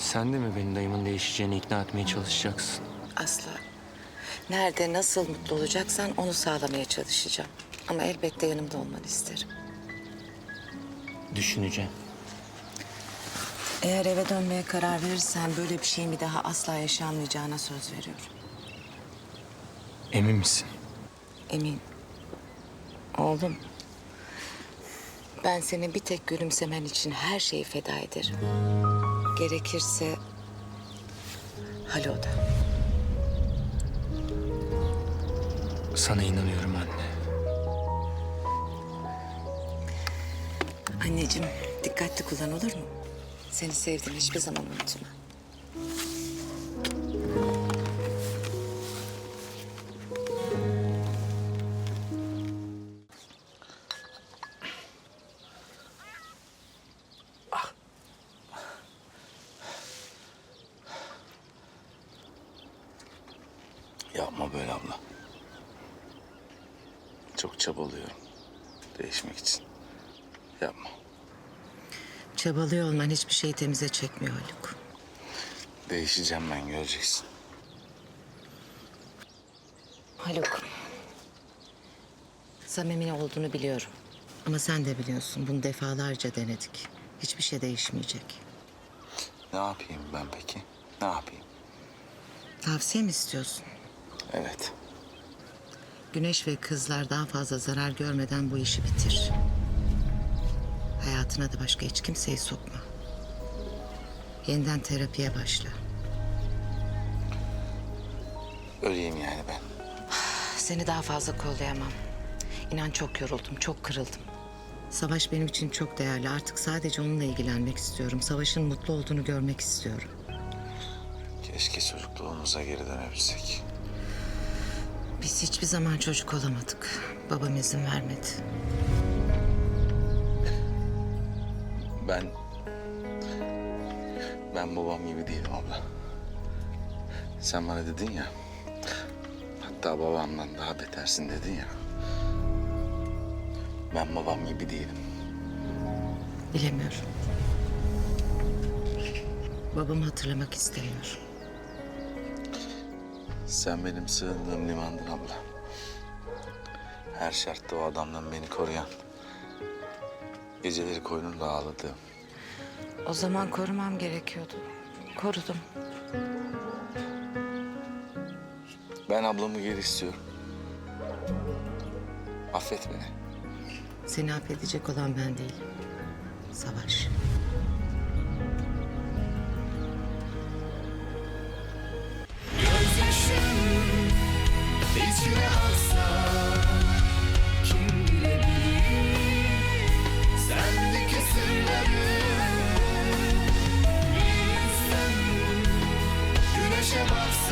Sen de mi beni dayımın değişeceğini ikna etmeye çalışacaksın? Asla. Nerede, nasıl mutlu olacaksan onu sağlamaya çalışacağım. Ama elbette yanımda olmanı isterim. Düşüneceğim. Eğer eve dönmeye karar verirsen böyle bir şeyin bir daha asla yaşanmayacağına söz veriyorum. Emin misin? Emin. Oğlum. Ben senin bir tek gülümsemen için her şeyi feda ederim. Gerekirse Halo da. Sana inanıyorum anne. Anneciğim dikkatli kullan olur mu? Seni sevdiğimi hiçbir zaman unutma. Yapma böyle abla. Çok çabalıyorum. Değişmek için. Yapma. Çabalıyor olman hiçbir şeyi temize çekmiyor Haluk. Değişeceğim ben göreceksin. Haluk. Samimi olduğunu biliyorum. Ama sen de biliyorsun bunu defalarca denedik. Hiçbir şey değişmeyecek. Ne yapayım ben peki? Ne yapayım? Tavsiye mi istiyorsun? Evet. Güneş ve kızlar daha fazla zarar görmeden bu işi bitir. Hayatına da başka hiç kimseyi sokma. Yeniden terapiye başla. Öleyim yani ben. Seni daha fazla kollayamam. İnan çok yoruldum, çok kırıldım. Savaş benim için çok değerli. Artık sadece onunla ilgilenmek istiyorum. Savaş'ın mutlu olduğunu görmek istiyorum. Keşke çocukluğumuza geri dönebilsek. Biz hiçbir zaman çocuk olamadık. Babam izin vermedi. Ben... Ben babam gibi değilim abla. Sen bana dedin ya... Hatta babamdan daha betersin dedin ya. Ben babam gibi değilim. Bilemiyorum. Babamı hatırlamak istemiyorum. Sen benim sığındığım limandın abla. Her şartta o adamdan beni koruyan. Geceleri koynumda ağladığım. O zaman korumam gerekiyordu. Korudum. Ben ablamı geri istiyorum. Affet beni. Seni affedecek olan ben değilim. Savaş. chamar